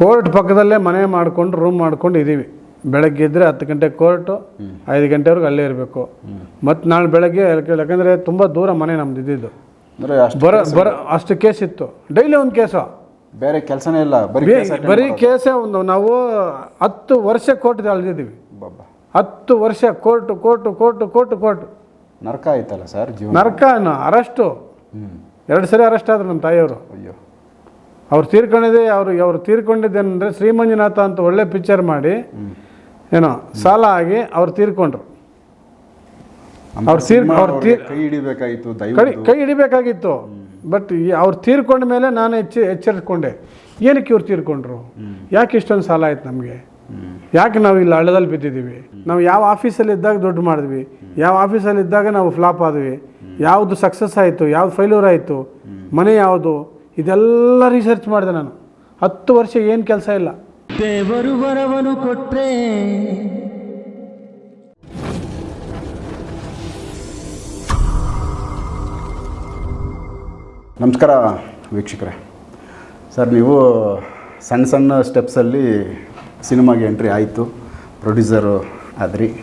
Court ಪಕ್ಕದಲ್ಲೇ ಮನೆ ಮಾಡಿಕೊಂಡು ರೂಮ್ ಮಾಡ್ಕೊಂಡು ಇದ್ದೀವಿ ಬೆಳಗ್ಗೆ ಇದ್ದರೆ ಹತ್ತು ಗಂಟೆ ಕೋರ್ಟು ಐದು ಗಂಟೆವರೆಗೂ ಅಲ್ಲೇ ಇರಬೇಕು. ಮತ್ತು ನಾಳೆ ಬೆಳಗ್ಗೆ ಯಾಕಂದರೆ ತುಂಬ ದೂರ ಮನೆ ನಮ್ದು ಇದ್ದಿದ್ದು. ಬರ ಬರ ಅಷ್ಟು ಕೇಸ್ ಇತ್ತು. ಡೈಲಿ ಒಂದು ಕೇಸು ಬೇರೆ ಕೆಲಸನೇ ಇಲ್ಲ ಬರೀ ಬರೀ ಕೇಸೇ ಒಂದು ನಾವು ಹತ್ತು ವರ್ಷ ಕೋರ್ಟ್ ಅಳ್ದಿದ್ದೀವಿ. ಬಾಬಾ ಹತ್ತು ವರ್ಷ court court court court court. ನರಕ ಆಯ್ತಲ್ಲ ಸರ್ ನರ್ಕ ಅರೆಸ್ಟು. ಎರಡು ಸರಿ ಅರೆಸ್ಟ್ ಆದ್ರು ನಮ್ಮ ತಾಯಿಯವರು. ಅಯ್ಯೋ. ಅವ್ರು ತೀರ್ಕೊಂಡಿದೆ ಅವರು ಅವ್ರು ತೀರ್ಕೊಂಡಿದ್ದೇನೆಂದರೆ ಶ್ರೀಮಂಜುನಾಥ ಅಂತ ಒಳ್ಳೆ ಪಿಕ್ಚರ್ ಮಾಡಿ ಏನೋ ಸಾಲ ಆಗಿ ಅವ್ರು ತೀರ್ಕೊಂಡ್ರು. ಅವ್ರು ತೀರ್ ಅವ್ರು ತೀರ್ ಕೈ ಹಿಡಿಬೇಕಾಗಿತ್ತು ಕೈ ಕೈ ಹಿಡಿಬೇಕಾಗಿತ್ತು. ಬಟ್ ಅವ್ರು ತೀರ್ಕೊಂಡ ಮೇಲೆ ನಾನು ಎಚ್ಚ ಎಚ್ಚರಿಸ್ಕೊಂಡೆ. ಏನಕ್ಕೆ ಇವ್ರು ತೀರ್ಕೊಂಡ್ರು? ಯಾಕೆ ಇಷ್ಟೊಂದು ಸಾಲ ಆಯ್ತು ನಮಗೆ? ಯಾಕೆ ನಾವು ಇಲ್ಲಿ ಹಳ್ಳದಲ್ಲಿ ಬಿದ್ದಿದ್ದೀವಿ? ನಾವು ಯಾವ ಆಫೀಸಲ್ಲಿ ಇದ್ದಾಗ ದುಡ್ಡು ಮಾಡಿದ್ವಿ. ಯಾವ ಆಫೀಸಲ್ಲಿ ಇದ್ದಾಗ ನಾವು ಫ್ಲಾಪ್ ಆದ್ವಿ. ಯಾವುದು ಸಕ್ಸಸ್ ಆಯಿತು? ಯಾವ್ದು ಫೈಲ್ಯೂರ್ ಆಯಿತು? ಮನೆ ಯಾವುದು? ಇದೆಲ್ಲ ರಿಸರ್ಚ್ ಮಾಡಿದೆ ನಾನು. ಹತ್ತು ವರ್ಷ ಏನು ಕೆಲಸ ಇಲ್ಲ. ದೇವರು ಬರವನು ಕೊಟ್ಟರೆ ನಮಸ್ಕಾರ ವೀಕ್ಷಕರೇ. ಸರ್ ನೀವು ಸಣ್ಣ ಸಣ್ಣ ಸ್ಟೆಪ್ಸಲ್ಲಿ ಸಿನಿಮಾಗೆ ಎಂಟ್ರಿ ಆಯಿತು. ಪ್ರೊಡ್ಯೂಸರು ಆದ್ರಿ.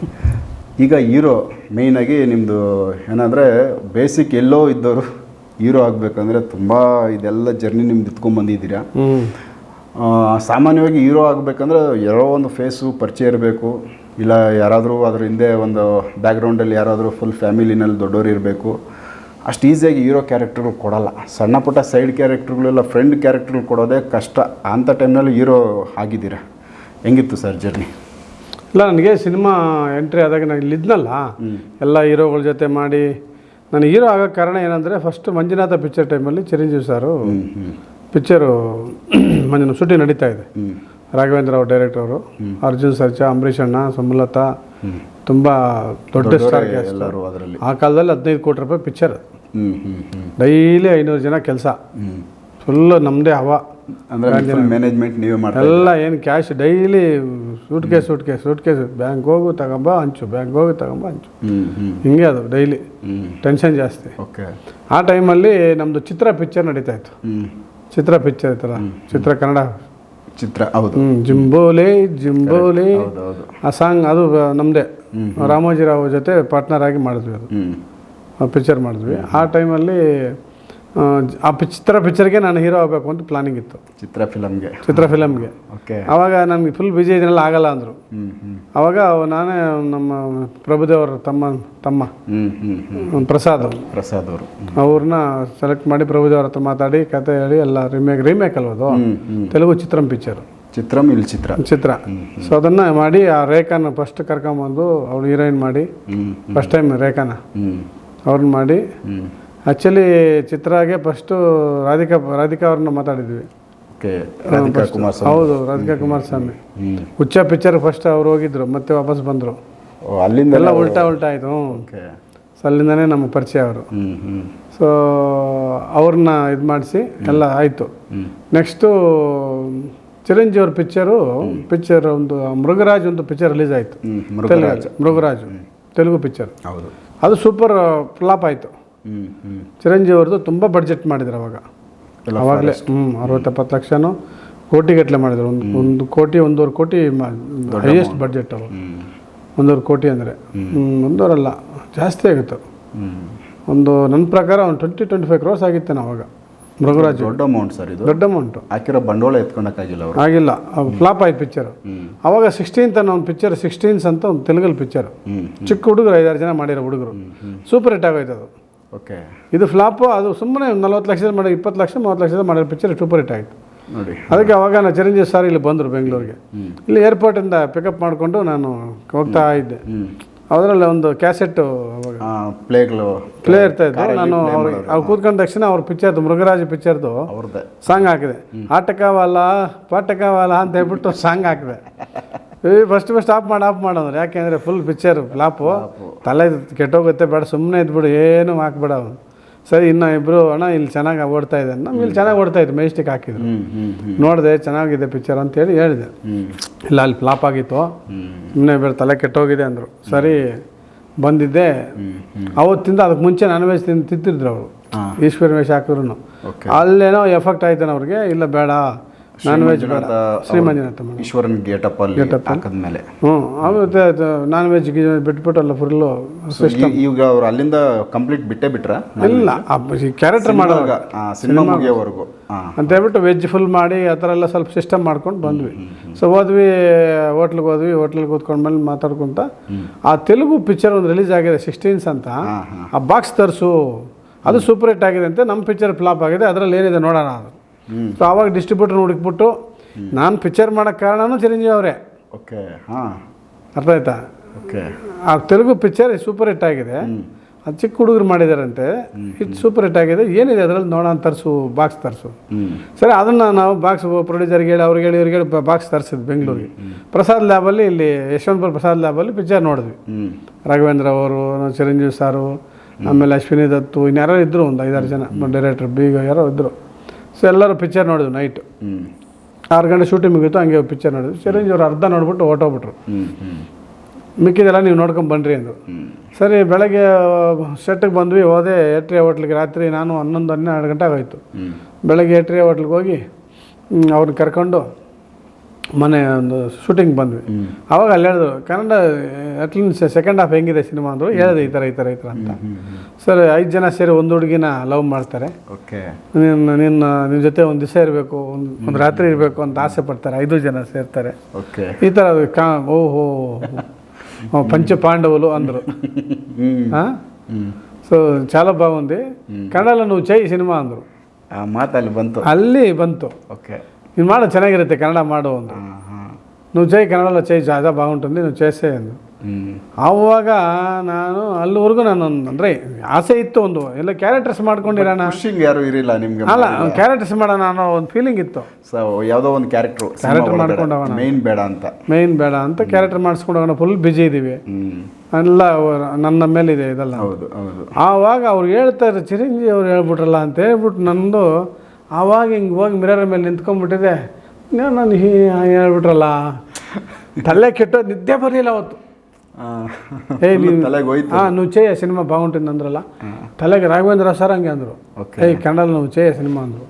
ಈಗ ಹೀರೋ ಮೇಯ್ನಾಗಿ ನಿಮ್ಮದು ಏನಂದರೆ ಬೇಸಿಕ್ ಎಲ್ಲೋ ಇದ್ದವರು ಹೀರೋ ಆಗಬೇಕಂದ್ರೆ ತುಂಬ ಇದೆಲ್ಲ ಜರ್ನಿ ನಿಮ್ದು ಇತ್ಕೊಂಡ್ಬಂದಿದ್ದೀರಾ ಸಾಮಾನ್ಯವಾಗಿ ಹೀರೋ ಆಗಬೇಕಂದ್ರೆ ಯಾರೋ ಒಂದು ಫೇಸು ಪರಿಚಯ ಇರಬೇಕು. ಇಲ್ಲ ಯಾರಾದರೂ ಅದ್ರ ಹಿಂದೆ ಒಂದು ಬ್ಯಾಕ್ಗ್ರೌಂಡಲ್ಲಿ ಯಾರಾದರೂ ಫುಲ್ ಫ್ಯಾಮಿಲಿನಲ್ಲಿ ದೊಡ್ಡವರು ಇರಬೇಕು. ಅಷ್ಟು ಈಸಿಯಾಗಿ ಹೀರೋ ಕ್ಯಾರೆಕ್ಟರ್ಗಳು ಕೊಡಲ್ಲ. ಸಣ್ಣ ಪುಟ್ಟ ಸೈಡ್ ಕ್ಯಾರೆಕ್ಟರ್ಗಳೆಲ್ಲ ಫ್ರೆಂಡ್ ಕ್ಯಾರೆಕ್ಟರ್ಗಳು ಕೊಡೋದೇ ಕಷ್ಟ. ಅಂಥ ಟೈಮ್ನಲ್ಲಿ ಹೀರೋ ಆಗಿದ್ದೀರಾ? ಹೆಂಗಿತ್ತು ಸರ್ ಜರ್ನಿ ಇಲ್ಲ ನನಗೆ ಸಿನಿಮಾ ಎಂಟ್ರಿ ಆದಾಗ ನಾನು ಇಲ್ಲಿದ್ನಲ್ಲ ಎಲ್ಲ ಹೀರೋಗಳ ಜೊತೆ ಮಾಡಿ ನಾನು ಹೀರೋ ಆಗೋ ಕಾರಣ ಏನಂದರೆ ಫಸ್ಟ್ ಮಂಜುನಾಥ ಪಿಕ್ಚರ್ ಟೈಮಲ್ಲಿ ಚಿರಂಜೀವಿ ಸಾರು ಪಿಕ್ಚರು ಮಂಜು ಶೂಟಿಂಗ್ ನಡೀತಾ ಇದೆ. ರಾಘವೇಂದ್ರ ಅವ್ರ ಡೈರೆಕ್ಟರ್ ಅವರು ಅರ್ಜುನ್ ಸರ್ಜಾ ಅಂಬರೀಷ್ ಅಣ್ಣ ಸುಮಲತಾ ತುಂಬ ದೊಡ್ಡ ಸ್ಟಾರ್ ಎಲ್ಲರೂ ಅದರಲ್ಲಿ. ಆ ಕಾಲದಲ್ಲಿ ಹದಿನೈದು ಕೋಟಿ ರೂಪಾಯಿ ಪಿಕ್ಚರ್ ಡೈಲಿ ಐನೂರು ಜನ ಕೆಲಸ. ಫುಲ್ಲು ಫುಲ್ ನಮ್ಮದೇ ಹವಾ. ಅಂದರೆ ಮ್ಯಾನೇಜ್ಮೆಂಟ್ ನೀವೇ ಮಾಡ್ತಾ ಎಲ್ಲ ಏನು cash daily suitcase suitcase suitcase bank ಹೋಗು ತಗೊಂಬ ಹಂಚು. ಬ್ಯಾಂಕ್ ಹೋಗಿ ತಗೊಂಬ ಹಂಚು. ಹಿಂಗೆ ಅದು ಡೈಲಿ ಟೆನ್ಷನ್ ಜಾಸ್ತಿ. ಓಕೆ ಆ ಟೈಮಲ್ಲಿ ನಮ್ಮದು ಚಿತ್ರ ಪಿಕ್ಚರ್ ನಡೀತಾ ಇತ್ತು. ಚಿತ್ರ ಪಿಕ್ಚರ್ ಇತ್ತಲ್ಲ? ಚಿತ್ರ ಕನ್ನಡ. ಚಿತ್ರ ಹೌದು. ಹ್ಞೂ ಜಿಂಬೋಲಿ ಜಿಂಬೋಲೆ. ಆ ಸಾಂಗ್ ಅದು ನಮ್ಮದೇ ರಾಮೋಜಿರಾವ್ ಜೊತೆ ಪಾರ್ಟ್ನರ್ ಆಗಿ ಮಾಡಿದ್ವಿ ಅದು. ಪಿಕ್ಚರ್ ಮಾಡಿದ್ವಿ. ಆ ಟೈಮಲ್ಲಿ ಆ, ಚಿತ್ರ ಪಿಕ್ಚರ್ಗೆ ನಾನು ಹೀರೋ ಆಗಬೇಕು ಅಂತ ಪ್ಲಾನಿಂಗ್ ಇತ್ತು. ಚಿತ್ರ ಫಿಲಮ್ಗೆ ಚಿತ್ರ ಫಿಲಮ್ಗೆ ಓಕೆ ಅವಾಗ ನನಗೆ ಫುಲ್ ಬಿಜಿ ಇದನ್ನೆಲ್ಲ ಆಗಲ್ಲ ಅಂದರು. ಅವಾಗ ನಾನೇ ನಮ್ಮ ಪ್ರಭುದೇವರ ತಮ್ಮ ತಮ್ಮ ಪ್ರಸಾದ್ ಅವರು. ಪ್ರಸಾದ್ ಅವರು. ಅವ್ರನ್ನ ಸೆಲೆಕ್ಟ್ ಮಾಡಿ ಪ್ರಭುದೇವ್ರ ಹತ್ರ ಮಾತಾಡಿ ಕತೆ ಹೇಳಿ ಎಲ್ಲ ರಿಮೇಕ್ ರಿಮೇಕ್ ಅಲ್ವದು? ತೆಲುಗು ಚಿತ್ರಂ ಪಿಕ್ಚರ್ ಚಿತ್ರಂ ಇಲ್ಲಿ ಚಿತ್ರ? ಚಿತ್ರ. ಸೊ ಅದನ್ನು ಮಾಡಿ ಆ ರೇಖಾನ ಫಸ್ಟ್ ಕರ್ಕೊಂಬಂದು ಅವ್ಳು ಹೀರೋಯಿನ್ ಮಾಡಿ ಫಸ್ಟ್ ಟೈಮ್ ರೇಖಾನ ಅವ್ರನ್ನ ಮಾಡಿ ಆ್ಯಕ್ಚುಲಿ ಚಿತ್ರಾಗೆ ಫಸ್ಟು ರಾಧಿಕಾ ರಾಧಿಕಾ ಅವ್ರನ್ನ ಮಾತಾಡಿದ್ವಿ. ಓಕೆ ರಾಧಿಕಾ ಕುಮಾರ್ ಸ್ವಾಮಿ ಹೌದು ರಾಧಿಕಾ ಕುಮಾರಸ್ವಾಮಿ. ಹುಚ್ಚ ಪಿಕ್ಚರ್ ಫಸ್ಟ್ ಅವ್ರು ಹೋಗಿದ್ರು ಮತ್ತೆ ವಾಪಸ್ ಬಂದರು. ಅಲ್ಲಿಂದ ಎಲ್ಲ ಉಲ್ಟಾ ಉಲ್ಟಾ ಆಯಿತು ಓಕೆ ಸೊ ಅಲ್ಲಿಂದನೇ ನಮಗೆ ಪರಿಚಯ ಅವರು. ಸೊ ಅವ್ರನ್ನ ಇದು ಮಾಡಿಸಿ ಎಲ್ಲ ಆಯಿತು. ನೆಕ್ಸ್ಟು ಚಿರಂಜೀವಿ ಅವ್ರ ಪಿಕ್ಚರು ಪಿಕ್ಚರ್ ಒಂದು ಮೃಗರಾಜ್ ಒಂದು ಪಿಕ್ಚರ್ ರಿಲೀಸ್ ಆಯಿತು. ಮೃಗರಾಜ್. ಮೃಗರಾಜ್. ತೆಲುಗು ಪಿಕ್ಚರ್ ಹೌದು. ಅದು ಸೂಪರ್ ಫ್ಲಾಪ್ ಆಯಿತು. ಚಿರಂಜೀವಿ ಅವ್ರದ್ದು ತುಂಬ ಬಡ್ಜೆಟ್ ಮಾಡಿದ್ರು ಅವಾಗ. ಅವಾಗಲೇ ಹ್ಞೂ ಅರವತ್ತೆಪ್ಪತ್ತು ಲಕ್ಷನೂ ಕೋಟಿಗಟ್ಟಲೆ ಮಾಡಿದ್ರು. ಒಂದು ಒಂದು ಕೋಟಿ ಒಂದೂವರೆ ಕೋಟಿ ಹೈಯೆಸ್ಟ್ ಬಡ್ಜೆಟ್ ಅವರು. ಒಂದೂವರೆ ಕೋಟಿ ಅಂದರೆ. ಒಂದೂವರಲ್ಲ ಜಾಸ್ತಿ ಆಗಿತ್ತು. ಒಂದು ನನ್ನ ಪ್ರಕಾರ ಒಂದು ಟ್ವೆಂಟಿ ಟ್ವೆಂಟಿ ಫೈವ್ ಕ್ರೋರ್ಸ್ ಆಗಿತ್ತೇನೆ ಅವಾಗ. ಮೃಗರಾಜ್. ದೊಡ್ಡ ಅಮೌಂಟ್ ಸರ್ ಇದು. ದೊಡ್ಡ ಅಮೌಂಟು ಹಾಕಿರೋ ಬಂಡವಾಳ ಎತ್ಕೊಳಕ್ಕಾಗಿಲ್ಲ ಅವರು. ಆಗಿಲ್ಲ. ಫ್ಲಾಪ್ ಆಯ್ತು ಪಿಕ್ಚರ್ ಅವಾಗ ಸಿಕ್ಸ್ಟೀನ್ತ್ ಅನ್ನೋ ಒಂದು ಪಿಕ್ಚರ್ ಸಿಕ್ಸ್ಟೀನ್ಸ್ ಅಂತ ಒಂದು ತೆಲುಗಲ್ಲಿ ಪಿಕ್ಚರ್ ಚಿಕ್ಕ ಹುಡುಗರು ಐದಾರು ಜನ ಮಾಡಿರೋ ಹುಡುಗರು. ಸೂಪರ್ ಹಿಟ್ ಆಗೋಯ್ತು ಅದು ಓಕೆ. ಇದು ಫ್ಲಾಪು ಅದು ಸುಮ್ಮನೆ ನಲ್ವತ್ತು ಲಕ್ಷದ ಮಾಡಿ ಇಪ್ಪತ್ತು ಲಕ್ಷ ಮೂವತ್ತು ಲಕ್ಷದ ಮಾಡಿದ ಪಿಕ್ಚರ್ ಸೂಪರ್ ಹಿಟ್ ಆಯಿತು ನೋಡಿ. ಅದಕ್ಕೆ ಅವಾಗ ನಾನು ಚಿರಂಜೀವಿ ಸರ್ ಇಲ್ಲಿ ಬಂದರು ಬೆಂಗಳೂರಿಗೆ. ಇಲ್ಲಿ ಏರ್ಪೋರ್ಟಿಂದ ಪಿಕಪ್ ಮಾಡಿಕೊಂಡು ನಾನು ಹೋಗ್ತಾ ಇದ್ದೆ. ಅದರಲ್ಲಿ ಒಂದು ಕ್ಯಾಸೆಟ್ಟು ಅವಾಗ. ಪ್ಲೇಗಳು ಪ್ಲೇ ಇರ್ತಾ ಇತ್ತು ನಾನು ಅವ್ರು ಅವ್ರು ಕೂತ್ಕೊಂಡ ತಕ್ಷಣ ಅವ್ರ ಪಿಕ್ಚರ್ದು ಮೃಗರಾಜ ಪಿಕ್ಚರ್ದು ಅವ್ರದ್ದು. ಸಾಂಗ್ ಹಾಕಿದೆ. ಆಟಕವಾಲ ಪಾಟಕವಾಲ ಅಂತ ಹೇಳ್ಬಿಟ್ಟು ಸಾಂಗ್ ಹಾಕಿದೆ. ಏ ಫಸ್ಟ್ ಫಸ್ಟ್ ಆಫ್ ಮಾಡಿ ಆಫ್ ಮಾಡೋರು ಯಾಕೆಂದ್ರೆ ಫುಲ್ ಪಿಕ್ಚರ್ ಫ್ಲಾಪು ತಲೆ ಕೆಟ್ಟೋಗುತ್ತೆ ಬೇಡ ಸುಮ್ಮನೆ ಇದ್ಬಿಡು ಏನು ಹಾಕ್ಬೇಡ ಅವನು. ಸರಿ ಇನ್ನೂ ಇಬ್ಬರು ಅಣ್ಣ ಇಲ್ಲಿ ಚೆನ್ನಾಗಿ ಓಡ್ತಾ ಇದೆ ನಮ್ಗೆ ಇಲ್ಲಿ ಚೆನ್ನಾಗಿ ಓಡ್ತಾ ಇದ್ರು ಮೇಸ್ಟಿಕ್ ಹಾಕಿದ್ರು. ನೋಡಿದೆ ಚೆನ್ನಾಗಿದೆ ಪಿಕ್ಚರ್ ಅಂತೇಳಿ ಹೇಳಿದೆ. ಇಲ್ಲ ಅಲ್ಲಿ ಫ್ಲಾಪ್ ಆಗಿತ್ತು. ಸುಮ್ಮನೆ ಬೇಡ ತಲೆ ಕೆಟ್ಟೋಗಿದೆ ಅಂದರು. ಸರಿ ಬಂದಿದ್ದೆ. ಅವತ್ತಿಂದ ಅದಕ್ಕೆ ಮುಂಚೆ ನಾನ್ ವೆಜ್ ತಿಂದು ತಿಂತಿದ್ರು ಅವರು. ಈಶ್ವರ ವೇಷ ಹಾಕಿದ್ರು ಅಲ್ಲೇನೋ ಎಫೆಕ್ಟ್ ಆಯ್ತಾನೆ ಅವ್ರಿಗೆ ಇಲ್ಲ ಬೇಡ. Non veg. ಈಶ್ವರನ್ ಗೇಟಪ್ ಅಲ್ಲಿ ಹಾಕಿದ್ಮೇಲೆ ಹ್ಞೂ ಆಮೇಲೆ ನಾನ್ ವೆಜ್ ಬಿಟ್ಬಿಟ್ಟಲ್ಲ ಫುಲ್ಲು ಈಗ ಅವ್ರು ಅಲ್ಲಿಂದ ಕಂಪ್ಲೀಟ್ ಬಿಟ್ಟೇ ಬಿಟ್ರ? ಇಲ್ಲ ಕ್ಯಾರೆಕ್ಟರ್ ಮಾಡೋವಾಗ ಸಿನಿಮಾ ಮುಗಿಯೋವರೆಗೂ. ಅಂತ ಹೇಳ್ಬಿಟ್ಟು ವೆಜ್ ಫುಲ್ ಮಾಡಿ ಆ ಥರ ಎಲ್ಲ ಸ್ವಲ್ಪ ಸಿಸ್ಟಮ್ ಮಾಡ್ಕೊಂಡು ಬಂದ್ವಿ. ಸೊ ಹೋದ್ವಿ ಹೋಟ್ಲಿಗೆ ಹೋದ್ವಿ ಹೋಟ್ಲಿಗೆ ಕೂತ್ಕೊಂಡ್ಮೇಲೆ ಮಾತಾಡ್ಕೊಂತ ಆ ತೆಲುಗು ಪಿಕ್ಚರ್ ಒಂದು ರಿಲೀಸ್ ಆಗಿದೆ ಸಿಕ್ಸ್ಟೀನ್ಸ್ ಅಂತ. ಆ ಬಾಕ್ಸ್ ತರಿಸು. ಅದು ಸೂಪರ್ ಹಿಟ್ ಆಗಿದೆ ಅಂತ ನಮ್ಮ ಪಿಕ್ಚರ್ ಫ್ಲಾಪ್ ಆಗಿದೆ ಅದರಲ್ಲಿ ಏನಿದೆ ನೋಡೋಣ ಅದು ಸೊ ಆವಾಗ ಡಿಸ್ಟ್ರಿಬ್ಯೂಟರ್ ಹುಡುಕ್ಬಿಟ್ಟು ನಾನು ಪಿಕ್ಚರ್ ಮಾಡೋಕ್ಕೆ ಕಾರಣನೂ ಚಿರಂಜೀವಿ ಅವರೇ. ಓಕೆ ಹಾಂ. ಅರ್ಥ ಆಯ್ತಾ? ಓಕೆ. ಆ ತೆಲುಗು ಪಿಕ್ಚರ್ ಸೂಪರ್ ಹಿಟ್ ಆಗಿದೆ. ಅದು ಚಿಕ್ಕ ಹುಡುಗರು ಮಾಡಿದಾರಂತೆ. ಹಿಟ್ ಸೂಪರ್ ಹಿಟ್ ಆಗಿದೆ. ಏನಿದೆ ಅದರಲ್ಲಿ ನೋಡೋಣ ತರಿಸು ಬಾಕ್ಸ್ ತರಿಸು. ಸರಿ ಅದನ್ನು ನಾವು ಬಾಕ್ಸ್ ಪ್ರೊಡ್ಯೂಸರ್ಗೆ ಹೇಳಿ ಅವ್ರಿಗೆ ಹೇಳಿ ಇವ್ರಿಗೆ ಹೇಳಿ ಬಾಕ್ಸ್ ತರಿಸಿದ್ವಿ ಬೆಂಗಳೂರಿಗೆ. ಪ್ರಸಾದ್ ಲ್ಯಾಬಲ್ಲಿ ಇಲ್ಲಿ ಯಶವಂತಪುರ ಪ್ರಸಾದ್ ಲ್ಯಾಬಲ್ಲಿ ಪಿಕ್ಚರ್ ನೋಡಿದ್ವಿ. ರಾಘವೇಂದ್ರ ಅವರು ಚಿರಂಜೀವಿ ಸಾರು ಆಮೇಲೆ ಅಶ್ವಿನಿ ದತ್ತು ಇನ್ಯಾರೋ ಇದ್ದರು ಒಂದು ಐದಾರು ಜನ ಡೈರೆಕ್ಟರ್ ಬೀಗ ಯಾರೋ ಇದ್ದರು ಸೊ ಎಲ್ಲರೂ ಪಿಕ್ಚರ್ ನೋಡಿದ್ವಿ ನೈಟ್ ಆರು ಗಂಟೆ ಶೂಟಿಂಗ್ ಮುಗಿತು ಹಂಗೆ ಪಿಕ್ಚರ್ ನೋಡಿದ್ವಿ ಚಿರಂಜೀವಿ ಅವ್ರು ಅರ್ಧ ನೋಡ್ಬಿಟ್ಟು ಹೊಟ್ಟೋಗ್ಬಿಟ್ರು ಮಿಕ್ಕಿದೆಲ್ಲ ನೀವು ನೋಡ್ಕೊಂಡು ಬನ್ನಿರಿ ಅಂದರು. ಸರಿ ಬೆಳಗ್ಗೆ ಸೆಟ್ಟಿಗೆ ಬಂದ್ವಿ ಹೋದೆ ಏಟ್ರಿ ಹೋಟ್ಲಿಗೆ ರಾತ್ರಿ ನಾನು ಹನ್ನೊಂದು ಹನ್ನೆರಡು ಗಂಟೆ ಆಗೋಯ್ತು. ಬೆಳಗ್ಗೆ ಏಟ್ರಿ ಹೋಟ್ಲಿಗೆ ಹೋಗಿ ಅವ್ರನ್ನ ಕರ್ಕೊಂಡು ಮೊನ್ನೆ ಒಂದು ಶೂಟಿಂಗ್ ಬಂದ್ವಿ. ಅವಾಗ ಅಲ್ಲಿ ಹೇಳಿದ್ರು Kannada at least second half ಹೆಂಗಿದೆ ಸಿನಿಮಾ ಅಂದರು ಹೇಳಿದೆ ಈ ಥರ ಈ ಥರ ಈ ಥರ ಅಂತ. ಸರ್ ಐದು ಜನ ಸೇರಿ ಒಂದು ಹುಡುಗಿನ ಲವ್ ಮಾಡ್ತಾರೆ. ಓಕೆ. ನಿನ್ನ ನಿನ್ನ ನಿಮ್ಮ ಜೊತೆ ಒಂದು ದಿವಸ ಇರಬೇಕು ಒಂದು ಒಂದು ರಾತ್ರಿ ಇರಬೇಕು ಅಂತ ಆಸೆ ಪಡ್ತಾರೆ ಐದು ಜನ ಸೇರ್ತಾರೆ. ಓಕೆ. ಈ ಥರ ಅದು ಕಾ ಓಹೋ ಪಂಚ ಪಾಂಡವಲು ಅಂದರು. ಹಾಂ? ಸೊ బాగుంది కన్నడలో నువ్వు ನೋವು ಚೈ ಸಿನಿಮಾ ಅಂದರು. ಮಾತಲ್ಲಿ ಬಂತು. ಅಲ್ಲಿ ಬಂತು. ಓಕೆ. ನೀನು ಮಾಡು ಚೆನ್ನಾಗಿರುತ್ತೆ ಕನ್ನಡ ಮಾಡು ಅಂದರು ಹಾ ಹಾ నువ్వు చేయి కన్నడలో చేయి చాలా బాగుంటుంది నువ్వు చేసే ಅಂದ್ರು ಹ್ಮ್ ಆವಾಗ ನಾನು ಅಲ್ಲಿವರೆಗೂ ನಾನು ಒಂದು ಅಂದರೆ ಆಸೆ ಇತ್ತು ಒಂದು ಎಲ್ಲ ಕ್ಯಾರೆಕ್ಟರ್ಸ್ ಮಾಡ್ಕೊಂಡಿರೋಣ ಖುಷಿಂಗ್ ಯಾರು ಇರಿಲ್ಲ ನಿಮ್ಗೆ ಅಲ್ಲ ಕ್ಯಾರೆಕ್ಟರ್ಸ್ ಮಾಡೋಣ ಅನ್ನೋ ಒಂದು ಫೀಲಿಂಗ್ ಇತ್ತು ಸೊ ಯಾವುದೋ ಒಂದು ಕ್ಯಾರೆಕ್ಟ್ರು Character ಮಾಡ್ಕೊಂಡು ಹೋಗೋಣ. ಮೇನ್ ಬೇಡ ಅಂತ ಮೇಯ್ನ್ ಬೇಡ ಅಂತ ಕ್ಯಾರೆಕ್ಟರ್ ಮಾಡಿಸ್ಕೊಂಡು ಹೋಗೋಣ ಫುಲ್ ಬ್ಯುಸಿ ಇದ್ದೀವಿ ಹ್ಮ್ ಎಲ್ಲ ನನ್ನ ಮೇಲಿದೆ ಇದೆಲ್ಲ ಹೌದು ಹೌದು ಆವಾಗ ಅವ್ರು ಹೇಳ್ತಾರೆ ಚಿರಂಜೀವಿ ಅವ್ರು ಹೇಳ್ಬಿಟ್ರಲ್ಲ ಅಂತ ಹೇಳ್ಬಿಟ್ಟು ನಂದು ಆವಾಗ ಹಿಂಗೆ ಹೋಗಿ ಮಿರರ ಮೇಲೆ ನಿಂತ್ಕೊಂಡ್ಬಿಟ್ಟಿದೆ. ನಾನು ಹೇಳ್ಬಿಟ್ರಲ್ಲ. ತಲೆ ಕೆಟ್ಟ ನಿದ್ದೆ ಬರಲಿಲ್ಲ ಅವತ್ತು. ನುಚ್ಚಯ್ಯ ಹಾಂ ಚೇಯ ಸಿನಿಮಾ ಬಾಗುಂಟಿಂದ ಅಂದ್ರಲ್ಲ. ತಲೆಗೆ ರಾಘವೇಂದ್ರ ಸರ್ ಹಂಗೆ ಅಂದರು. ಏಯ್ ಕನ್ನಡ ನಾವು ಚೇಯ ಸಿನಿಮಾ ಅಂದರು.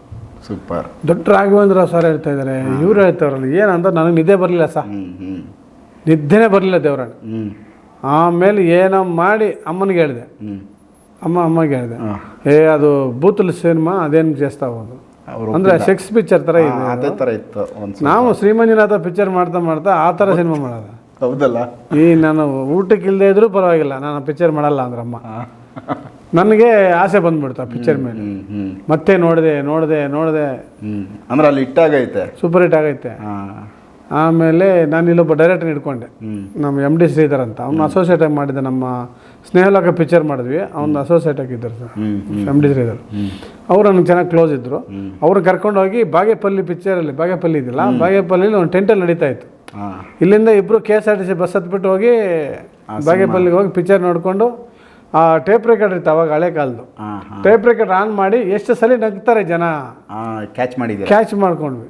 ಸೂಪರ್. ದೊಡ್ಡ ರಾಘವೇಂದ್ರ ಸರ್ ಹೇಳ್ತಾ ಇದ್ದಾರೆ ಇವ್ರು ಹೇಳ್ತಾವ್ರಲ್ಲ ಏನಂತ ನನಗೆ ನಿದ್ದೆ ಬರಲಿಲ್ಲ ಸರ್ ನಿದ್ದೆನೇ ಬರಲಿಲ್ಲ ದೇವ್ರಣ್ಣ ಆಮೇಲೆ ಏನೋ ಮಾಡಿ ಅಮ್ಮನಿಗೆ ಹೇಳಿದೆ. ಅಮ್ಮ ಅಮ್ಮಗೆ ಹೇಳಿದೆ. ಏ ಅದು ಬೂತಲ್ ಸಿನಿಮಾ ಅದೇನು ಚೇಸ್ತಾ ಹೋದು ಅವರು ಅಂದ್ರೆ ಸೆಕ್ಸ್ ಪಿಕ್ಚರ್ ತರ ಇದೆ ಅದೇ ತರ ಇತ್ತು ಒಂದು ನಾವು ಶ್ರೀಮಂಜುನಾಥ ಪಿಕ್ಚರ್ ಮಾಡ್ತಾ ಮಾಡ್ತಾ ಆ ತರ ಸಿನಿಮಾ ಮಾಡೋದು. ಹೌದಲ್ಲ? ಈ ನಾನು ಊಟಕ್ಕೆ ಇಲ್ಲದೆ ಇದ್ರೂ ಪರವಾಗಿಲ್ಲ ನಾನು ಪಿಕ್ಚರ್ ಮಾಡಲ್ಲ ಅಂದ್ರಮ್ಮ ನನಗೆ ಆಸೆ ಬಂದ್ಬಿಡ್ತು ಆ ಪಿಕ್ಚರ್ ಮೇಲೆ. ಮತ್ತೆ ನೋಡಿದೆ ನೋಡಿದೆ ನೋಡಿದೆ. ಅಂದ್ರೆ ಅಲ್ಲಿ ಇಟ್ಟಾಗೈತೆ ಸೂಪರ್ ಹಿಟ್ ಆಗೈತೆ. ಆಮೇಲೆ ನಾನು ಇಲ್ಲೊಬ್ಬ ಡೈರೆಕ್ಟರ್ ಇಟ್ಕೊಂಡೆ ನಮ್ಮ ಎಂ ಡಿ ಶ್ರೀಧರ್ ಅಂತ. ಅವ್ನು ಅಸೋಸಿಯೇಟ್ ಆಗಿ ಮಾಡಿದ್ದೆ ನಮ್ಮ ಸ್ನೇಹಲೋಕ ಪಿಕ್ಚರ್ ಮಾಡಿದ್ವಿ. ಅವ್ನು ಅಸೋಸಿಯೇಟ್ ಆಗಿದ್ದರು ಸರ್. ಫ್ಯಾಮಿಲಿ ಶ್ರೀಧರ್ ಅವರು ನನಗೆ ಚೆನ್ನಾಗಿ ಕ್ಲೋಸ್ ಇದ್ದರು ಅವ್ರನ್ನ ಕರ್ಕೊಂಡೋಗಿ ಬಾಗೇಪಲ್ಲಿ ಪಿಕ್ಚರಲ್ಲಿ ಬಾಗೇಪಲ್ಲಿ ಇದ್ದಿಲ್ಲ ಬಾಗೇಪಲ್ಲಿಲಿ ಒಂದು ಟೆಂಟಲ್ಲಿ ನಡೀತಾ ಇತ್ತು. ಇಲ್ಲಿಂದ ಇಬ್ಬರು K S R T C bus ಹತ್ಬಿಟ್ಟು ಹೋಗಿ ಬಾಗೇಪಲ್ಲಿಗೆ ಹೋಗಿ ಪಿಕ್ಚರ್ ನೋಡಿಕೊಂಡು ಆ ಟೇಪ್ ರೆಕಾರ್ಡ್ ಇತ್ತು ಅವಾಗ ಹಳೆ ಕಾಲದ್ದು ಟೇಪ್ ರೆಕಾರ್ಡ್ ಆನ್ ಮಾಡಿ ಎಷ್ಟು ಸಲ ನಗ್ತಾರೆ ಜನ? ಕ್ಯಾಚ್ ಮಾಡಿದ್ದೀರಾ? ಕ್ಯಾಚ್ ಮಾಡ್ಕೊಂಡ್ವಿ.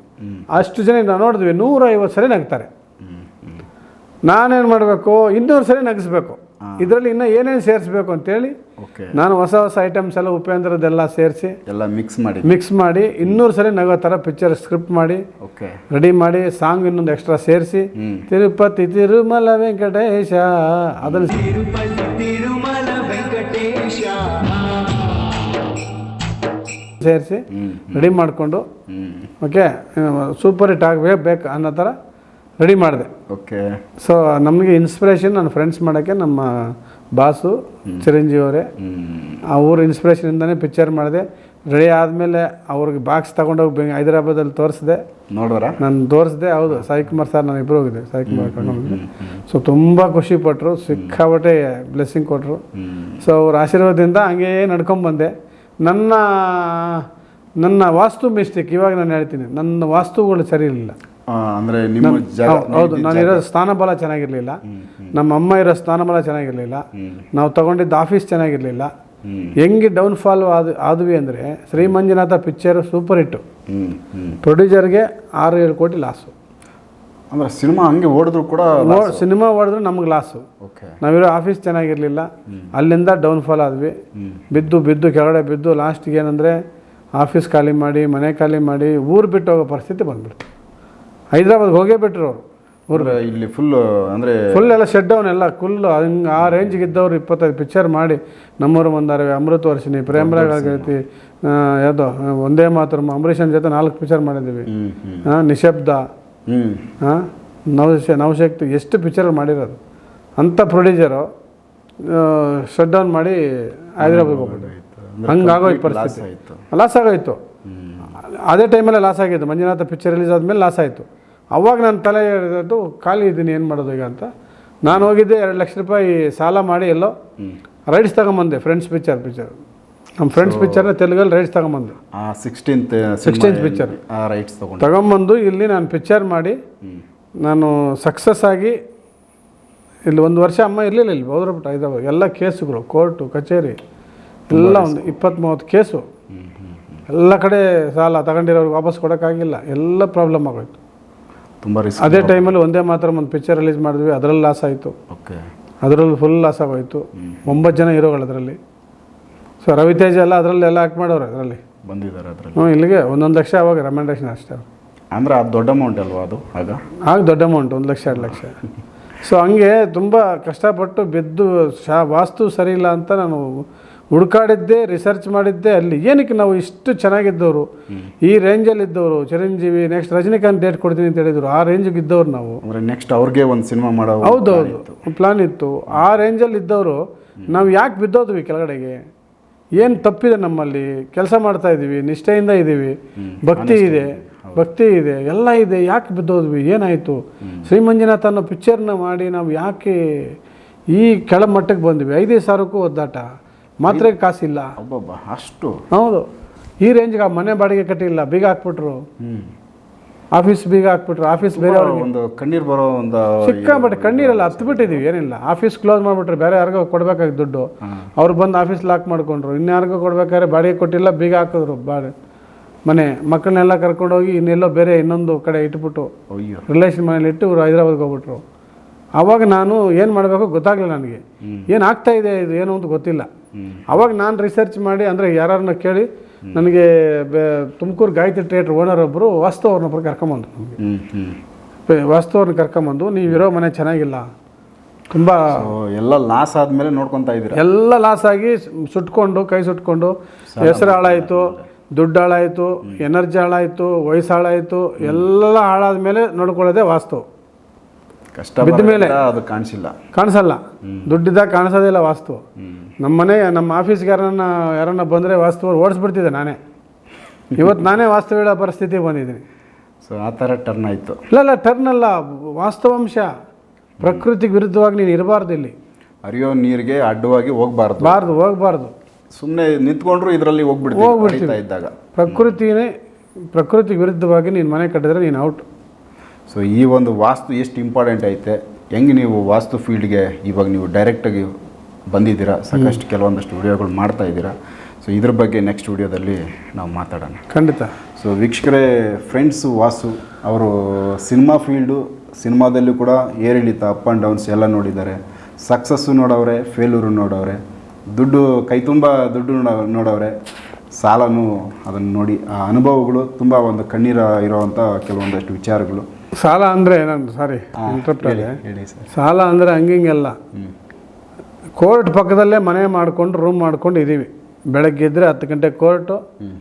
ಅಷ್ಟು ಜನ ನಾವು ನೋಡಿದ್ವಿ ನೂರೈವತ್ತು ಸಲ ನಗ್ತಾರೆ. ನಾನೇನು ಮಾಡಬೇಕು? ಇನ್ನೂರು ಸಲ ನಗಿಸ್ಬೇಕು. ಇದರಲ್ಲಿ ಇನ್ನೂ ಏನೇನು ಸೇರಿಸಬೇಕು ಅಂತೇಳಿ ಓಕೆ. ನಾನು ಹೊಸ ಹೊಸ ಐಟಮ್ಸ್ ಎಲ್ಲ ಉಪೇಂದ್ರದೆಲ್ಲ ಸೇರಿಸಿ ಎಲ್ಲ ಮಿಕ್ಸ್ ಮಾಡಿ. ಮಿಕ್ಸ್ ಮಾಡಿ ಇನ್ನೂರು ಸರಿ ನಗೋ ಥರ ಪಿಕ್ಚರ್ ಸ್ಕ್ರಿಪ್ಟ್ ಮಾಡಿ ಓಕೆ. ರೆಡಿ ಮಾಡಿ ಸಾಂಗ್ ಇನ್ನೊಂದು ಎಕ್ಸ್ಟ್ರಾ ಸೇರಿಸಿ ತಿರುಪತಿ ತಿರುಮಲ ವೆಂಕಟೇಶ ಅದನ್ನು ತಿರುಮಲ ವೆಂಕಟೇಶ. ಸೇರಿಸಿ ರೆಡಿ ಮಾಡಿಕೊಂಡು ಓಕೆ ಸೂಪರ್ ಹಿಟ್ ಆಗಬೇಕು ಬೇಕು ಅನ್ನೋ ಥರ ರೆಡಿ ಮಾಡಿದೆ. ಓಕೆ. ಸೊ ನಮಗೆ ಇನ್ಸ್ಪಿರೇಷನ್ ನನ್ನ ಫ್ರೆಂಡ್ಸ್ ಮಾಡೋಕ್ಕೆ ನಮ್ಮ ಬಾಸು ಚಿರಂಜೀವಿ ಅವರೇ. ಆ ಊರ ಇನ್ಸ್ಪಿರೇಷನಿಂದನೇ ಪಿಕ್ಚರ್ ಮಾಡಿದೆ. ರೆಡಿ ಆದಮೇಲೆ ಅವ್ರಿಗೆ ಬಾಕ್ಸ್ ತಗೊಂಡೋಗಿ ಬೆಂಗ್ ಹೈದರಾಬಾದಲ್ಲಿ ತೋರಿಸಿದೆ. ನೋಡೋರ ನಾನು ತೋರಿಸಿದೆ ಹೌದು. ಸಾಯಿ ಕುಮಾರ್ ಸರ್ ನಾನು ಇಬ್ಬರು ಹೋಗಿದ್ದೆ ಸಾಯಿ ಕುಮಾರ್ ಕರ್ಕೊಂಡು ಸೊ ತುಂಬ ಖುಷಿ ಪಟ್ಟರು ಸಿಕ್ಕಾಪಟ್ಟೆ ಬ್ಲೆಸ್ಸಿಂಗ್ ಕೊಟ್ಟರು ಸೊ ಅವ್ರ ಆಶೀರ್ವಾದದಿಂದ ಹಂಗೇ ನಡ್ಕೊಂಬಂದೆ ನನ್ನ ನನ್ನ ವಾಸ್ತು ಮಿಸ್ಟೇಕ್ ಇವಾಗ ನಾನು ಹೇಳ್ತೀನಿ. ನನ್ನ ವಾಸ್ತುಗಳು ಸರಿ ಇರಲಿಲ್ಲ. ಅಂದ್ರೆ ನಿಮ್ಮ ಜಾಗ ಹೌದು, ಹೌದು ನಾನು ಇರೋ ಸ್ಥಾನಬಲ ಚೆನ್ನಾಗಿರಲಿಲ್ಲ. ನಮ್ಮ ಅಮ್ಮ ಇರೋ ಸ್ಥಾನಬಲ ಚೆನ್ನಾಗಿರಲಿಲ್ಲ. ನಾವು ತಗೊಂಡಿದ್ದ ಆಫೀಸ್ ಚೆನ್ನಾಗಿರಲಿಲ್ಲ. ಹೆಂಗೆ ಡೌನ್ಫಾಲ್ ಆದ ಆದ್ವಿ ಅಂದರೆ ಶ್ರೀ ಮಂಜುನಾಥ ಪಿಕ್ಚರ್ ಸೂಪರ್ ಹಿಟ್ಟು ಪ್ರೊಡ್ಯೂಸರ್ಗೆ ಆರು ಏಳು ಕೋಟಿ ಲಾಸು ಅಂದ್ರೆ ಸಿನಿಮಾ ಹಂಗೆ ಓಡಿದ್ರು ಕೂಡ ಸಿನಿಮಾ ಓಡಿದ್ರು ನಮ್ಗೆ ಲಾಸು ಓಕೆ ನಾವಿರೋ ಆಫೀಸ್ ಚೆನ್ನಾಗಿರಲಿಲ್ಲ. ಅಲ್ಲಿಂದ ಡೌನ್ಫಾಲ್ ಆದ್ವಿ. ಬಿದ್ದು ಬಿದ್ದು ಕೆಳಗಡೆ ಬಿದ್ದು ಲಾಸ್ಟಿಗೆ ಏನಂದರೆ ಆಫೀಸ್ ಖಾಲಿ ಮಾಡಿ ಮನೆ ಖಾಲಿ ಮಾಡಿ ಊರು ಬಿಟ್ಟು ಹೋಗೋ ಪರಿಸ್ಥಿತಿ ಬಂದ್ಬಿಡ್ತು. ಹೈದ್ರಾಬಾದ್ಗೆ ಹೋಗೇ ಬಿಟ್ರು ಅವರು. ಇಲ್ಲಿ ಫುಲ್ ಅಂದ್ರೆ ಫುಲ್ ಎಲ್ಲ ಶಟ್ ಡೌನ್ ಎಲ್ಲ ಫುಲ್ ಹಂಗೆ ಆ ರೇಂಜ್ಗೆ ಇದ್ದವ್ರು ಇಪ್ಪತ್ತೈದು ಪಿಕ್ಚರ್ ಮಾಡಿ. ನಮ್ಮವರು ಬಂದಾರೆ ಅಮೃತ ವರ್ಷಿನಿ ಪ್ರೇಮರಾಗ ಆಗೈತಿ ಯಾವ್ದೋ ಒಂದೇ ಮಾತ್ರ ಅಂಬರೀಷನ್ ಜೊತೆ ನಾಲ್ಕು ಪಿಕ್ಚರ್ ಮಾಡಿದ್ದೀವಿ ನಿಶಬ್ದ. ಹಾಂ ನವಶ ನವಶಕ್ತಿ ಎಷ್ಟು ಪಿಕ್ಚರ್ ಮಾಡಿರೋದು. ಅಂಥ ಪ್ರೊಡ್ಯೂಸರು ಶಟ್ ಡೌನ್ ಮಾಡಿ ಹೈದ್ರಾಬಾದ್ಗೆ ಹೋಗ್ಬಿಟ್ಟು ಹಂಗ ಹಂಗಾಗೋಯ್ತು ಪರಿಸ್ಥಿತಿ. ಲಾಸ್ ಆಗೋಯ್ತು. ಅದೇ ಟೈಮಲ್ಲೇ ಲಾಸ್ ಆಗಿತ್ತು ಮಂಜುನಾಥ ಪಿಕ್ಚರ್ ರಿಲೀಸ್ ಆದಮೇಲೆ ಲಾಸ್ ಆಯಿತು. ಅವಾಗ ನನ್ನ ತಲೆ ಹಿಡಿದು ಖಾಲಿ ಇದ್ದೀನಿ ಏನು ಮಾಡೋದು ಈಗ ಅಂತ. ನಾನು ಹೋಗಿದ್ದೆ ಎರಡು ಲಕ್ಷ ರೂಪಾಯಿ ಸಾಲ ಮಾಡಿ ಎಲ್ಲೋ ರೈಟ್ಸ್ ತಗೊಂಬಂದೆ ಫ್ರೆಂಡ್ಸ್ ಪಿಕ್ಚರ್ ಪಿಕ್ಚರ್ ನಮ್ಮ ಫ್ರೆಂಡ್ಸ್ ಪಿಕ್ಚರ್ನ ತೆಲುಗಲ್ಲಿ ರೈಟ್ಸ್ ತಗೊಂಬಂದು. ಆ ಸಿಕ್ಸ್ಟೀನ್ತ್ 16th picture. ಆ ರೈಟ್ಸ್ ತಗೊಂಡು. ತಗೊಂಬಂದು ಇಲ್ಲಿ ನಾನು ಪಿಕ್ಚರ್ ಮಾಡಿ ನಾನು ಸಕ್ಸಸ್ ಆಗಿ ಇಲ್ಲಿ ಒಂದು ವರ್ಷ ಅಮ್ಮ ಇರಲಿಲ್ಲ ಇಲ್ಲಿ ಹೋದ್ರಬಿಟ್ಟು ಹೈದ್ರಾಬಾದ್. ಎಲ್ಲ ಕೇಸುಗಳು ಕೋರ್ಟು ಕಚೇರಿ ಎಲ್ಲ ಒಂದು ಇಪ್ಪತ್ತು ಮೂವತ್ತು ಕೇಸು ಎಲ್ಲ ಕಡೆ ಸಾಲ ತಗೊಂಡಿರೋರಿಗೆ ವಾಪಸ್ ಕೊಡೋಕ್ಕಾಗಿಲ್ಲ ಎಲ್ಲ ಪ್ರಾಬ್ಲಮ್ ಆಗೋಯ್ತು. ತುಂಬಾ ರಿಸ್ಕ್ ಅದೇ ಟೈಮಲ್ಲಿ ಒಂದೇ ಮಾತ್ರ ಒಂದು ಪಿಕ್ಚರ್ ರಿಲೀಸ್ ಮಾಡಿದ್ವಿ ಅದರಲ್ಲಿ ಲಾಸ್ ಆಯಿತು. ಓಕೆ. ಅದರಲ್ಲಿ ಫುಲ್ ಲಾಸ್ ಆಗೋಯಿತು. ಒಂಬತ್ತು ಜನ ಹೀರೋಗಳು ಅದರಲ್ಲಿ. ಸೊ ರವಿತೇಜ ಎಲ್ಲ ಅದರಲ್ಲಿ ಎಲ್ಲ ಆಕ್ಟ್ ಮಾಡೋರು ಅದರಲ್ಲಿ. ಬಂದಿದ್ದಾರೆ ಅದರಲ್ಲಿ. ಹ್ಞೂ ಇಲ್ಲಿಗೆ ಒಂದೊಂದು ಲಕ್ಷ ಅವಾಗ ರೆಮೆಂಡೇಷನ್ ಅಷ್ಟೇ ಅಂದ್ರೆ ಅದು ದೊಡ್ಡ ಅಮೌಂಟ್ ಅಲ್ವಾ ಅದು? ಆಗ? ಆಗ ದೊಡ್ಡ ಅಮೌಂಟ್ ಒಂದು ಲಕ್ಷ ಎರಡು ಲಕ್ಷ. ಸೊ ಹಂಗೆ ತುಂಬ ಕಷ್ಟಪಟ್ಟು ಬಿದ್ದು ಶಾ ವಾಸ್ತು ಸರಿ ಇಲ್ಲ ಅಂತ ನಾನು ಹುಡುಕಾಡಿದ್ದೆ ರಿಸರ್ಚ್ ಮಾಡಿದ್ದೆ ಅಲ್ಲಿ. ಏನಕ್ಕೆ ನಾವು ಇಷ್ಟು ಚೆನ್ನಾಗಿದ್ದವರು? ಈ ರೇಂಜಲ್ಲಿ ಇದ್ದವರು. ಚಿರಂಜೀವಿ ನೆಕ್ಸ್ಟ್ ರಜನಿಕಾಂತ್ ಡೇಟ್ ಕೊಡ್ತೀನಿ ಅಂತ ಹೇಳಿದ್ರು. ಆ ರೇಂಜಿಗೆ ಇದ್ದವ್ರು ನಾವು. ಅಂದ್ರೆ ನೆಕ್ಸ್ಟ್ ಅವ್ರಿಗೆ ಒಂದು ಸಿನಿಮಾ ಮಾಡೋ ಹೌದೌದು ಪ್ಲಾನ್ ಇತ್ತು. ಆ ರೇಂಜಲ್ಲಿ ಇದ್ದವರು ನಾವು ಯಾಕೆ ಬಿದ್ದೋದ್ವಿ ಕೆಳಗಡೆಗೆ? ಏನು ತಪ್ಪಿದೆ ನಮ್ಮಲ್ಲಿ? ಕೆಲಸ ಮಾಡ್ತಾ ಇದ್ದೀವಿ ನಿಷ್ಠೆಯಿಂದ ಇದ್ದೀವಿ ಭಕ್ತಿ ಇದೆ. ಭಕ್ತಿ ಇದೆ. ಎಲ್ಲ ಇದೆ. ಯಾಕೆ ಬಿದ್ದೋದ್ವಿ? ಏನಾಯಿತು? ಶ್ರೀ ಮಂಜುನಾಥ ಅನ್ನೋ ಪಿಕ್ಚರ್ನ ಮಾಡಿ ನಾವು ಯಾಕೆ ಈ ಕೆಳ ಮಟ್ಟಕ್ಕೆ ಬಂದ್ವಿ? ಐದೇ ಸಾವಿರಕ್ಕೂ ಒದ್ದಾಟ. ಮಾತ್ರೆ ಕಾಸಿಲ್ಲ. ಅಬ್ಬಬ್ಬ ಅಷ್ಟು. ಹೌದು. ಈ ರೇಂಜ್ಗೆ ಆ ಮನೆ ಬಾಡಿಗೆ ಕಟ್ಟಿಲ್ಲ ಬೀಗ ಹಾಕ್ಬಿಟ್ರು. ಆಫೀಸ್ ಬೀಗ ಹಾಕ್ಬಿಟ್ರು ಆಫೀಸ್ ಬೇರೆ ಒಂದು ಕಣ್ಣೀರ್ ಬರೋ ಒಂದು ಸಿಕ್ಕಾಪಟ್ಟೆ ಕಣ್ಣೀರಲ್ಲ ಹತ್ತು ಬಿಟ್ಟಿದೀವಿ ಏನಿಲ್ಲ. ಆಫೀಸ್ ಕ್ಲೋಸ್ ಮಾಡಿಬಿಟ್ರೆ ಬೇರೆ ಯಾರಿಗೋ ಕೊಡ್ಬೇಕಾಗಿತ್ತು ದುಡ್ಡು. ಅವ್ರು ಬಂದು ಆಫೀಸ್ ಲಾಕ್ ಮಾಡ್ಕೊಂಡ್ರು. ಇನ್ಯಾರಿಗೋ ಕೊಡ್ಬೇಕಾದ್ರೆ ಬಾಡಿಗೆ ಕೊಟ್ಟಿಲ್ಲ ಬೀಗ ಹಾಕಿದ್ರು ಬಾಡಿ ಮನೆ. ಮಕ್ಕಳನ್ನೆಲ್ಲ ಕರ್ಕೊಂಡೋಗಿ ಇನ್ನೆಲ್ಲೋ ಬೇರೆ ಇನ್ನೊಂದು ಕಡೆ ಇಟ್ಬಿಟ್ಟು ರಿಲೇಷನ್ ಮನೇಲಿ ಇಟ್ಟು ಇವರು ಹೈದ್ರಾಬಾದ್ಗೆ ಹೋಗ್ಬಿಟ್ರು. ಆವಾಗ ನಾನು ಏನು ಮಾಡಬೇಕು ಗೊತ್ತಾಗಲಿಲ್ಲ ನನಗೆ. ಏನು ಆಗ್ತಾ ಇದೆ ಇದು ಏನು ಅಂತ ಗೊತ್ತಿಲ್ಲ. ಅವಾಗ ನಾನು ರಿಸರ್ಚ್ ಮಾಡಿ ಅಂದರೆ ಯಾರನ್ನ ಕೇಳಿ ನನಗೆ ತುಮಕೂರು ಗಾಯತ್ರಿ ಥಿಯೇಟ್ರ್ ಓನರ್ ಒಬ್ಬರು ವಾಸ್ತು ಅವ್ರನ್ನೊಬ್ರು ಕರ್ಕೊಂಬಂದ್ರು ನಮಗೆ. ಹ್ಮ್ ಹ್ಮ್. ಪೆ- ವಾಸ್ತು ಅವ್ರನ್ನ ಕರ್ಕೊಂಬಂದು ನೀವು ಇರೋ ಮನೆ ಚೆನ್ನಾಗಿಲ್ಲ. ತುಂಬ ಎಲ್ಲ ಲಾಸ್ ಆದಮೇಲೆ ನೋಡ್ಕೊತಾ ಇದ್ದೀರಾ? ಎಲ್ಲ ಲಾಸ್ ಆಗಿ ಸುಟ್ಕೊಂಡು ಕೈ ಸುಟ್ಕೊಂಡು ಹೆಸರು ಹಾಳಾಯಿತು ದುಡ್ಡು ಹಾಳಾಯಿತು ಎನರ್ಜಿ ಹಾಳಾಯಿತು ವಯಸ್ಸು ಹಾಳಾಯಿತು ಎಲ್ಲ ಹಾಳಾದ ಮೇಲೆ ನೋಡ್ಕೊಳ್ಳೋದೇ ವಾಸ್ತು ಕಷ್ಟ ಬಿದ್ದ ಮೇಲೆ. ಅದು ಕಾಣಿಸಿಲ್ಲ. ಕಾಣಿಸಲ್ಲ. ದುಡ್ಡಿದ್ದಾಗ ಕಾಣಿಸೋದೇ ಇಲ್ಲ ವಾಸ್ತು. ನಮ್ಮ ಮನೆ ನಮ್ಮ ಆಫೀಸ್ಗೆ ಯಾರನ್ನ ಯಾರನ್ನ ಬಂದರೆ ವಾಸ್ತು ಅವ್ರು ಓಡಿಸ್ಬಿಡ್ತಿದ್ದೆ ನಾನೇ. ಇವತ್ತು ನಾನೇ ವಾಸ್ತು ಹೇಳೋ ಪರಿಸ್ಥಿತಿ ಬಂದಿದ್ದೀನಿ. ಸೊ ಆ ಥರ ಟರ್ನ್ ಆಯಿತು. ಇಲ್ಲ ಇಲ್ಲ ಟರ್ನ್ ಅಲ್ಲ. ವಾಸ್ತವಾಂಶ ಪ್ರಕೃತಿಗೆ ವಿರುದ್ಧವಾಗಿ ನೀನು ಇರಬಾರ್ದು ಇಲ್ಲಿ. ಹರಿಯೋ ನೀರಿಗೆ ಅಡ್ಡವಾಗಿ ಹೋಗ್ಬಾರ್ದು. ಬಾರ್ದು ಹೋಗ್ಬಾರ್ದು. ಸುಮ್ಮನೆ ನಿಂತ್ಕೊಂಡ್ರು ಇದರಲ್ಲಿ ಹೋಗ್ಬಿಡ್ತೀವಿ ಹೋಗ್ಬಿಡ್ತೀವಿ. ಇದ್ದಾಗ. ಪ್ರಕೃತಿನೇ ಪ್ರಕೃತಿಗೆ ವಿರುದ್ಧವಾಗಿ ನೀನು ಮನೆ ಕಟ್ಟಿದ್ರೆ ನೀನು ಔಟ್ ಸೊ ಈ ಒಂದು ವಾಸ್ತು ಎಷ್ಟು ಇಂಪಾರ್ಟೆಂಟ್ ಐತೆ? ಹೆಂಗೆ ನೀವು ವಾಸ್ತು ಫೀಲ್ಡ್ಗೆ ಇವಾಗ ನೀವು ಡೈರೆಕ್ಟಾಗಿ ಬಂದಿದ್ದೀರಾ? ಸಾಕಷ್ಟು ಕೆಲವೊಂದಷ್ಟು ವಿಡಿಯೋಗಳು ಮಾಡ್ತಾ ಇದ್ದೀರಾ? ಸೊ ಇದ್ರ ಬಗ್ಗೆ ನೆಕ್ಸ್ಟ್ ವಿಡಿಯೋದಲ್ಲಿ ನಾವು ಮಾತಾಡೋಣ. ಖಂಡಿತ. ಸೊ ವೀಕ್ಷಕರೇ ಫ್ರೆಂಡ್ಸು ವಾಸು ಅವರು ಸಿನಿಮಾ ಫೀಲ್ಡು ಸಿನಿಮಾದಲ್ಲೂ ಕೂಡ ಏರಿಳಿತ ಅಪ್ ಆ್ಯಂಡ್ ಡೌನ್ಸ್ ಎಲ್ಲ ನೋಡಿದ್ದಾರೆ. ಸಕ್ಸಸ್ಸು ನೋಡವ್ರೆ ಫೇಲೂರು ನೋಡವ್ರೆ. ದುಡ್ಡು ಕೈ ತುಂಬ ದುಡ್ಡು ನೋಡ ನೋಡವ್ರೆ. ಸಾಲನೂ ಅದನ್ನು ನೋಡಿ ಆ ಅನುಭವಗಳು ತುಂಬ ಒಂದು ಕಣ್ಣೀರ ಇರೋವಂಥ ಕೆಲವೊಂದಷ್ಟು ವಿಚಾರಗಳು. ಸಾಲ ಅಂದರೆ ಏನಂದ್ರೆ ಸಾರಿ ಹೇಳಿ ಸರ್. ಸಾಲ ಅಂದರೆ ಹಂಗಿಂಗೆಲ್ಲ. ಕೋರ್ಟ್ ಪಕ್ಕದಲ್ಲೇ ಮನೆ ಮಾಡಿಕೊಂಡು ರೂಮ್ ಮಾಡ್ಕೊಂಡು ಇದ್ದೀವಿ ಬೆಳಗ್ಗೆ ಇದ್ದರೆ ಹತ್ತು ಗಂಟೆ ಕೋರ್ಟು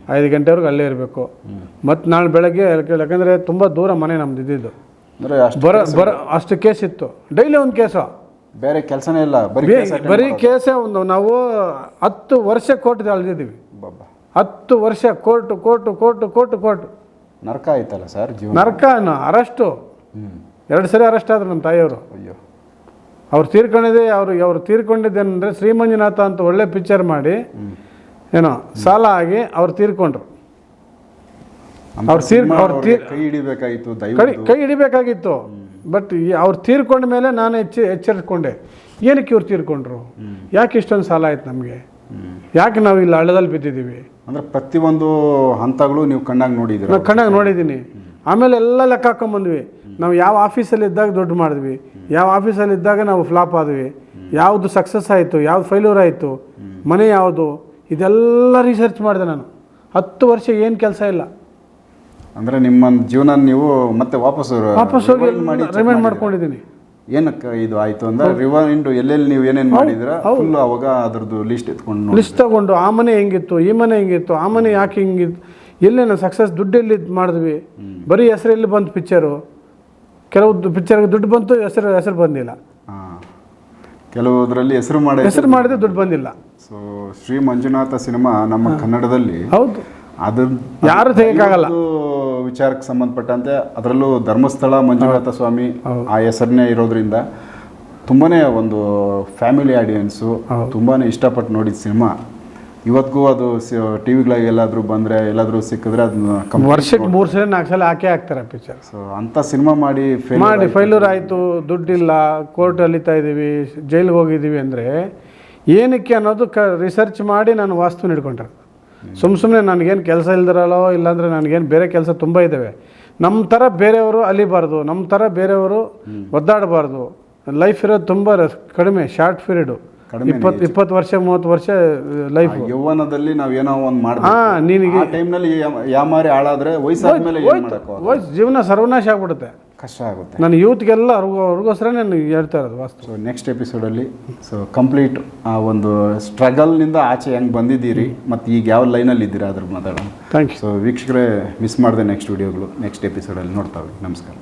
ಐದು ಗಂಟೆವರೆಗೂ ಅಲ್ಲೇ ಇರಬೇಕು. ಮತ್ತು ನಾಳೆ ಬೆಳಗ್ಗೆ ಯಾಕೆ- ಯಾಕಂದರೆ ತುಂಬ ದೂರ ಮನೆ ನಮ್ದು ಇದ್ದಿದ್ದು ಬರೋ ಬರೋ ಅಷ್ಟು ಕೇಸ್ ಇತ್ತು. ಡೈಲಿ ಒಂದು ಕೇಸು ಬೇರೆ ಕೆಲಸನೇ ಇಲ್ಲ ಬರೀ ಕೇಸೇ ಒಂದು. ನಾವು ಹತ್ತು ವರ್ಷ ಕೋರ್ಟ್ ಅಳ್ದಿದ್ದೀವಿ ಹತ್ತು ವರ್ಷ court court court court court. ನರಕ ಆಯ್ತಲ್ಲ ಸರ್ ಜೀವನ? ನರಕ ಅರೆಸ್ಟು? ಎರಡು ಸರಿ ಅರೆಸ್ಟ್ ಆದ್ರು ನಮ್ಮ ತಾಯಿಯವರು. ಅಯ್ಯೋ. ಅವ್ರು ತೀರ್ಕೊಂಡಿದೆ ಅವರು ಅವ್ರು ತೀರ್ಕೊಂಡಿದ್ದೇನೆಂದರೆ ಶ್ರೀಮಂಜುನಾಥ ಅಂತ ಒಳ್ಳೆ ಪಿಕ್ಚರ್ ಮಾಡಿ ಏನೋ ಸಾಲ ಆಗಿ ಅವ್ರು ತೀರ್ಕೊಂಡ್ರು. ಅವ್ರು ತೀರ್- ಅವ್ರು ತೀರ್- ಕೈ ಹಿಡಿಬೇಕಾಗಿತ್ತು ಕೈ ಕೈ ಹಿಡಿಬೇಕಾಗಿತ್ತು. ಬಟ್ ಅವ್ರು ತೀರ್ಕೊಂಡ ಮೇಲೆ ನಾನು ಎಚ್ಚ ಎಚ್ಚರಿಸ್ಕೊಂಡೆ. ಏನಕ್ಕೆ ಇವ್ರು ತೀರ್ಕೊಂಡ್ರು? ಯಾಕೆ ಇಷ್ಟೊಂದು ಸಾಲ ಆಯ್ತು ನಮಗೆ? ಯಾಕೆ ನಾವು ಇಲ್ಲಿ ಹಳ್ಳದಲ್ಲಿ ಬಿದ್ದಿದ್ದೀವಿ? ಅಂದ್ರೆ ಪ್ರತಿಯೊಂದು ಹಂತಗಳು ನೀವು ಕಣ್ಣಾಗಿ ನೋಡಿದ್ದೀರ. ನಾವು ಕಣ್ಣಾಗ ನೋಡಿದ್ದೀನಿ. ಆಮೇಲೆ ಎಲ್ಲ ಲೆಕ್ಕ ಹಾಕೊಂಬಂದ್ವಿ. ನಾವು ಯಾವ ಆಫೀಸಲ್ಲಿ ಇದ್ದಾಗ ದುಡ್ಡು ಮಾಡಿದ್ವಿ. ಯಾವ ಆಫೀಸಲ್ಲಿ ಇದ್ದಾಗ ನಾವು ಫ್ಲಾಪ್ ಆದ್ವಿ. ಯಾವುದು ಸಕ್ಸಸ್ ಆಯಿತು ಯಾವ್ದು ಫೈಲ್ಯೂರ್ ಆಯಿತು ಮನೆ ಯಾವುದು ಇದೆಲ್ಲ ರಿಸರ್ಚ್ ಮಾಡಿದೆ ನಾನು. ಹತ್ತು ವರ್ಷ ಏನು ಕೆಲಸ ಇಲ್ಲ. ಅಂದರೆ ನಿಮ್ಮ ಜೀವನ ನೀವು ಮತ್ತೆ ವಾಪಸ್ ವಾಪಸ್ ಹೋಗಿ ರಿಮೈಂಡ್ ಮಾಡ್ಕೊಂಡಿದ್ದೀನಿ. ಏನಕ್ಕೆ ಇದು ಆಯಿತು ಅಂದ್ರೆ ರಿವೈಂಡ್ ಎಲ್ಲೆಲ್ಲಿ ನೀವು ಏನೇನು ಮಾಡಿದ್ರ ಫುಲ್ ಅವಾಗ ಅದ್ರದ್ದು ಲಿಸ್ಟ್ ಎತ್ಕೊಂಡು ಲಿಸ್ಟ್ ತಗೊಂಡು ಆ ಮನೆ ಹೆಂಗಿತ್ತು? ಈ ಮನೆ ಹೆಂಗಿತ್ತು? ಆ ಮನೆ ಯಾಕೆ ಹಿಂಗಿತ್ತು? ಎಲ್ಲೇನು ಸಕ್ಸಸ್ ದುಡ್ಡೆಲ್ಲಿ ಎಲ್ಲಿ ಮಾಡಿದ್ವಿ ಬರೀ ಹೆಸರಲ್ಲಿ ಬಂತು ಪಿಕ್ಚರು ಕೆಲವು ಪಿಕ್ಚರ್ಗೆ ದುಡ್ಡು ಬಂತು ಹೆಸರು ಹೆಸರು ಬಂದಿಲ್ಲ. ಕೆಲವುದ್ರಲ್ಲಿ ಹೆಸರು ಮಾಡಿ ಹೆಸರು ಮಾಡಿದ್ರೆ ದುಡ್ಡು ಬಂದಿಲ್ಲ. ಸೊ ಶ್ರೀ ಮಂಜುನಾಥ ಸಿನಿಮಾ ನಮ್ಮ ಕನ್ನಡದಲ್ಲಿ ಹೌದು. ಅದನ್ನು ಯಾರು ತೆಗಿಯಕ್ಕಾಗಲ್ಲ. ವಿಚಾರಕ್ಕೆ ಸಂಬಂಧಪಟ್ಟಂತೆ ಅದರಲ್ಲೂ ಧರ್ಮಸ್ಥಳ ಮಂಜುನಾಥ ಸ್ವಾಮಿ ಆ ಹೆಸರನ್ನೇ ಇರೋದ್ರಿಂದ ತುಂಬಾನೇ ಒಂದು ಫ್ಯಾಮಿಲಿ ಆಡಿಯನ್ಸು ತುಂಬಾನೇ ಇಷ್ಟಪಟ್ಟು ನೋಡಿದ ಸಿನಿಮಾ. ಇವತ್ತಿಗೂ ಅದು ಟಿ ವಿಗಳಿಗೆ ಎಲ್ಲಾದರೂ ಬಂದರೆ ಎಲ್ಲಾದರೂ ಸಿಕ್ಕಿದ್ರೆ ಅದನ್ನ ವರ್ಷಕ್ಕೆ ಮೂರು ಸಲ ನಾಲ್ಕು ಸಲ ಹಾಕೇ ಹಾಕ್ತಾರೆ ಪಿಕ್ಚರ್ ಸೊ ಅಂಥ ಸಿನಿಮಾ ಮಾಡಿ ಫೇಲ್ ಮಾಡಿ. ಫೈಲೂರ್ ಆಯಿತು ದುಡ್ಡಿಲ್ಲ ಕೋರ್ಟ್ ಅಲಿತಾ ಇದ್ದೀವಿ ಜೈಲಿಗೆ ಹೋಗಿದ್ದೀವಿ ಅಂದರೆ ಏನಕ್ಕೆ ಅನ್ನೋದು ಕ ರಿಸರ್ಚ್ ಮಾಡಿ ನಾನು ವಾಸ್ತು ಹಿಡ್ಕೊಂಡ್ರೆ ಸುಮ್ಮ ಸುಮ್ಮನೆ ನನಗೇನು ಕೆಲಸ ಇಲ್ದಿರಲ್ಲೋ ಇಲ್ಲಾಂದರೆ ನನಗೇನು ಬೇರೆ ಕೆಲಸ ತುಂಬ ಇದ್ದಾವೆ ನಮ್ಮ ಥರ ಬೇರೆಯವರು ಅಲಿಬಾರ್ದು ನಮ್ಮ ಥರ ಬೇರೆಯವರು ಒದ್ದಾಡಬಾರ್ದು. ಲೈಫ್ ಇರೋದು ತುಂಬ ಕಡಿಮೆ ಶಾರ್ಟ್ ಪೀರಿಯಡು ಇಪ್ಪತ್ತು ಇಪ್ಪತ್ತು ವರ್ಷ ಮೂವತ್ತು ವರ್ಷ ಲೈಫ್ ಆ ಯೌವನದಲ್ಲಿ ನಾವು ಏನೋ ಒಂದು ಹಾ, ಹಾಂ ನಿನಗೆ- ಟೈಮ್ನಲ್ಲಿ ಯಾಮಾರಿ ಹಾಳಾದರೆ ವಯಸ್ಸಾದ್ಮೇಲೆ ವಯಸ್ಸು ಜೀವನ ಸರ್ವನಾಶ ಆಗ್ಬಿಡುತ್ತೆ. ಕಷ್ಟ ಆಗುತ್ತೆ. ನಾನು ಯೂತ್ಗೆಲ್ಲ ಅವ್ರಿಗೂ ಅವ್ರಿಗೋಸ್ಕರ ನಾನು ಹೇಳ್ತಾ ಇರೋದು ವಾಸ್ತು ಸೊ ನೆಕ್ಸ್ಟ್ ಎಪಿಸೋಡಲ್ಲಿ ಸೊ ಕಂಪ್ಲೀಟ್ ಆ ಒಂದು ಸ್ಟ್ರಗಲ್ನಿಂದ ಆಚೆ ಹೆಂಗೆ ಬಂದಿದ್ದೀರಿ ಮತ್ತು ಈಗ ಯಾವ ಲೈನಲ್ಲಿ ಇದ್ದೀರಾ ಅದ್ರ ಮಾತಾಡೋಣ. ಥ್ಯಾಂಕ್ ಯು ಸೊ ವೀಕ್ಷಕರೇ ಮಿಸ್ ಮಾಡಿದೆ ನೆಕ್ಸ್ಟ್ ವಿಡಿಯೋಗಳು ನೆಕ್ಸ್ಟ್ ಎಪಿಸೋಡಲ್ಲಿ ನೋಡ್ತಾವೆ ನಮಸ್ಕಾರ.